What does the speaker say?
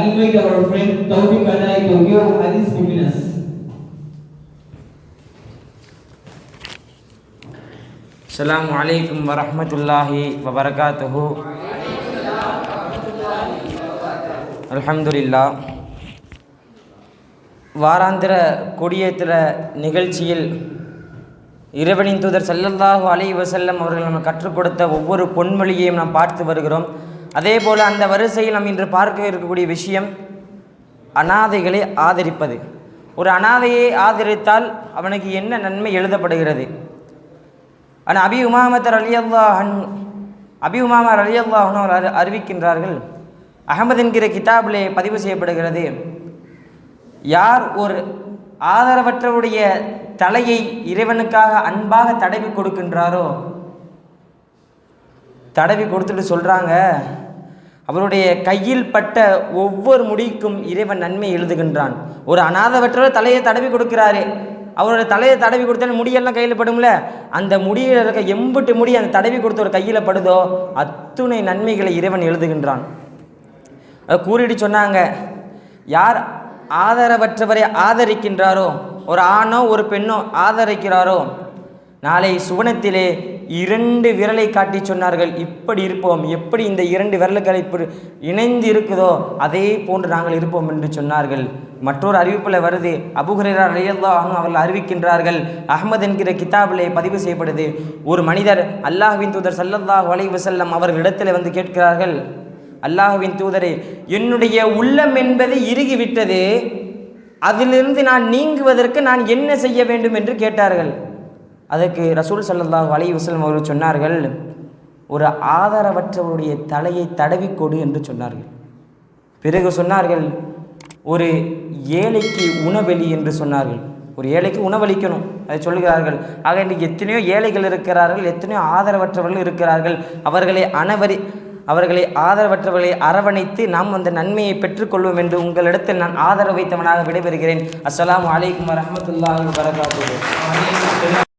invite our friend Taufik Adai to give Hadith Mubinas. السلام عليكم ورحمة الله وبركاته الحمد لله வாராந்திர கொடியேற்ற நிகழ்ச்சியில் இறைவனின் தூதர் ஸல்லல்லாஹு அலைஹி வஸல்லம் அவர்கள் நம்ம கற்றுக் கொடுத்த ஒவ்வொரு பொன்மொழியையும் நாம் பார்த்து வருகிறோம் அதே போல் அந்த வரிசையில் நாம் இன்று பார்க்க இருக்கக்கூடிய விஷயம் அனாதைகளை ஆதரிப்பது. ஒரு அனாதையை ஆதரித்தால் அவனுக்கு என்ன நன்மை எழுதப்படுகிறது? ஆனால் அபி உமாமத்தர் அலியல்லாஹன் அபி உமாமர் அலியல்லாஹன் அவர் அறிவிக்கின்றார்கள் அகமது என்கிற கிதாபிலே பதிவு செய்யப்படுகிறது யார் ஒரு ஆதரவற்றவருடைய தலையை இறைவனுக்காக அன்பாக தடவி கொடுக்கின்றாரோ தடவி கொடுத்துட்டு சொல்கிறாங்க அவருடைய கையில் பட்ட ஒவ்வொரு முடிக்கும் இறைவன் நன்மை எழுதுகின்றான். ஒரு அநாதவற்றவர் தலையை தடவி கொடுக்கிறாரு. அவரோட தலையை தடவி கொடுத்தா முடியெல்லாம் கையில் படும்ல? அந்த முடியில் இருக்க எம்புட்டு முடி அந்த தடவி கொடுத்த ஒரு கையில் படுதோ? அத்துணை நன்மைகளை இறைவன் எழுதுகின்றான். அதை கூறிட்டு சொன்னாங்க யார் ஆதரவற்றவரை ஆதரிக்கின்றாரோ ஒரு ஆணோ ஒரு பெண்ணோ ஆதரிக்கிறாரோ நாளை சுவனத்திலே இரண்டு விரலை காட்டி சொன்னார்கள் இப்படி இருப்போம் எப்படி இந்த இரண்டு விரல்களை இப்படி இணைந்து இருக்குதோ அதே போன்று நாங்கள் இருப்போம் என்று சொன்னார்கள். மற்றொரு அறிவிப்பில் வருது அபுஹுரேரா ரலியல்லாஹு அவர்கள் அறிவிக்கின்றார்கள் அகமது என்கிற கிதாபிலே பதிவு செய்யப்படுது. ஒரு மனிதர் அல்லாஹ்வின் தூதர் சல்லல்லாஹ் அலைஹி அவர்கள் அவர்களிடத்தில் வந்து கேட்கிறார்கள் அல்லாஹுவின் தூதரே என்னுடைய உள்ளம் என்பது இறுகிவிட்டது. அதிலிருந்து நான் நீங்குவதற்கு நான் என்ன செய்ய வேண்டும்? என்று கேட்டார்கள். அதற்கு ரசூல் சல்லா அலைஹி வசலம் அவர்கள் சொன்னார்கள் ஒரு ஆதரவற்றவருடைய தலையை தடவிக்கொடு என்று சொன்னார்கள். பிறகு சொன்னார்கள் ஒரு ஏழைக்கு உணவெளி என்று சொன்னார்கள். ஒரு ஏழைக்கு உணவளிக்கணும் அதை சொல்கிறார்கள் ஆக இன்றைக்கு எத்தனையோ ஏழைகள் இருக்கிறார்கள் எத்தனையோ ஆதரவற்றவர்கள் இருக்கிறார்கள். அவர்களை அனவரி அவர்களை ஆதரவற்றவர்களை அரவணைத்து நாம் அந்த நன்மையை பெற்றுக்கொள்வோம் என்று உங்களிடத்தில் நான் ஆதரவு வைத்தவனாக விடைபெறுகிறேன். அஸ்லாம் வலைக்கம் வரஹ்மத்துல்லாஹி வரகாத்து